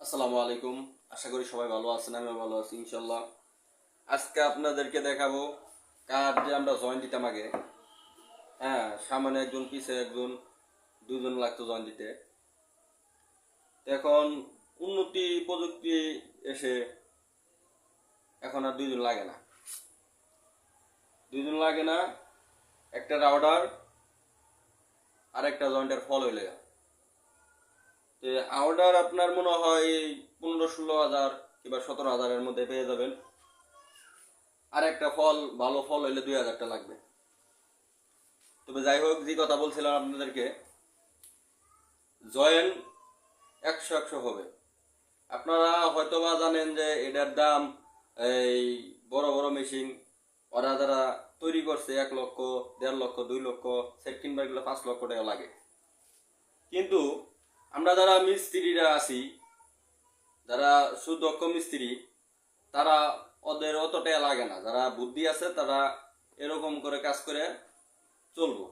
আসসালামু আলাইকুম। আশা করি সবাই ভালো আছেন আমি ভালো আছি ইনশাল্লাহ আজকে আপনাদেরকে দেখাবো কার যে আমরা জয়েন দিতাম আগে। হ্যাঁ সামনে একজন, পিছে একজন, দুজন লাগতো জয়েন দিতে। এখন উন্নতি প্রযুক্তি এসে এখন আর দুইজন লাগে না। দুইজন লাগে না, একটা রাউডার আর একটা জয়েন্টের ফল হইলে তো অর্ডার আপনার মনে হয় পনেরো, ষোলো হাজার কিংবা সতেরো হাজারের মধ্যে পেয়ে যাবেন। আর একটা ফল, ভালো ফল হইলে দুই হাজারটা লাগবে। তবে যাই হোক, যে কথা বলছিলাম আপনাদেরকে, জয়েন একশো একশো হবে। আপনারা হয়তোবা জানেন যে এটার দাম এই বড় বড় মেশিন, ওরা যারা তৈরি করছে এক লক্ষ, দেড় লক্ষ, দুই লক্ষ, সেট কিনবার গেলে পাঁচ লক্ষ টাকা লাগে। কিন্তু আমরা যারা মিস্ত্রিরা আছি, যারা সুদক্ষ মিস্ত্রি, তারা ওদের অত টাকা লাগে না। যারা বুদ্ধি আছে, তারা এরকম করে কাজ করে চলবো।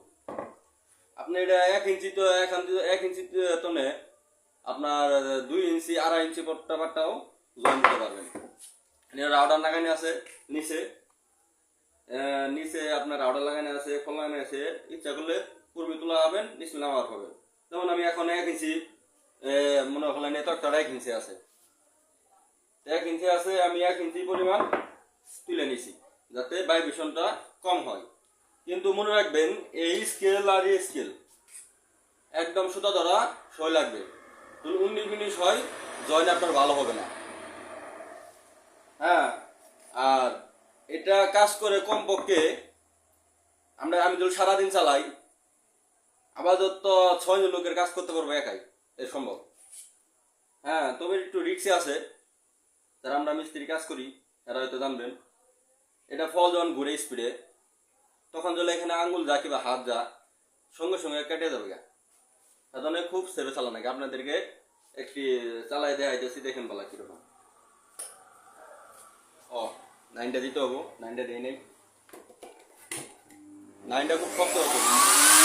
আপনি এটা এক ইঞ্চি তো ইঞ্চি এক ইঞ্চি তনে আপনার দুই ইঞ্চি, আড়াই ইঞ্চি পট্টা পাট্টাও জয়েন দিতে পারবেন। রাউডার লাগানো আছে নিচে। নিচে আপনার রাউডার লাগানো আছে ফল লাগানো আছে। ইচ্ছা করলে পূর্বে তোলা হবেন নিচে নামার হবে। যেমন আমি এখন এক ইঞ্চি মনে করলেন তক্তাটা এক ইঞ্চি আছে। এক ইঞ্চি আছে, আমি এক ইঞ্চি পরিমাণ তুলে নিছি, যাতে ভাইব্রেশনটা কম হয়। কিন্তু মনে রাখবেন, এই স্কেল আর এই স্কেল একদম সুতা ধরা সই লাগবে। উনিশ মিনিট হয় জয়েন আপনার ভালো হবে না। হ্যাঁ আর এটা কাজ করে কমপক্ষে আমরা আমি যদি সারাদিন চালাই আপাতত ছয় লোকের কাজ করতে পারব একাই। এ সম্ভব। হ্যাঁ তবে একটু রিক্সে আছে। যারা আমরা মিস্ত্রি কাজ করি, তারা হয়তো জানবেন। এটা ফল যখন ঘুরে স্পিডে তখন যদি এখানে আঙ্গুল যা কিংবা হাত যা, সঙ্গে সঙ্গে কেটে যাবে গা। তাহলে খুব সেভে চালানো লাগে। আপনাদেরকে একটি চালাই দেখাইতেছি, দেখেন বলা কীরকম। ও, নাইনটা দিতে হব। নাইনটা দিয়ে নেই। নাইনটা খুব শক্ত হতো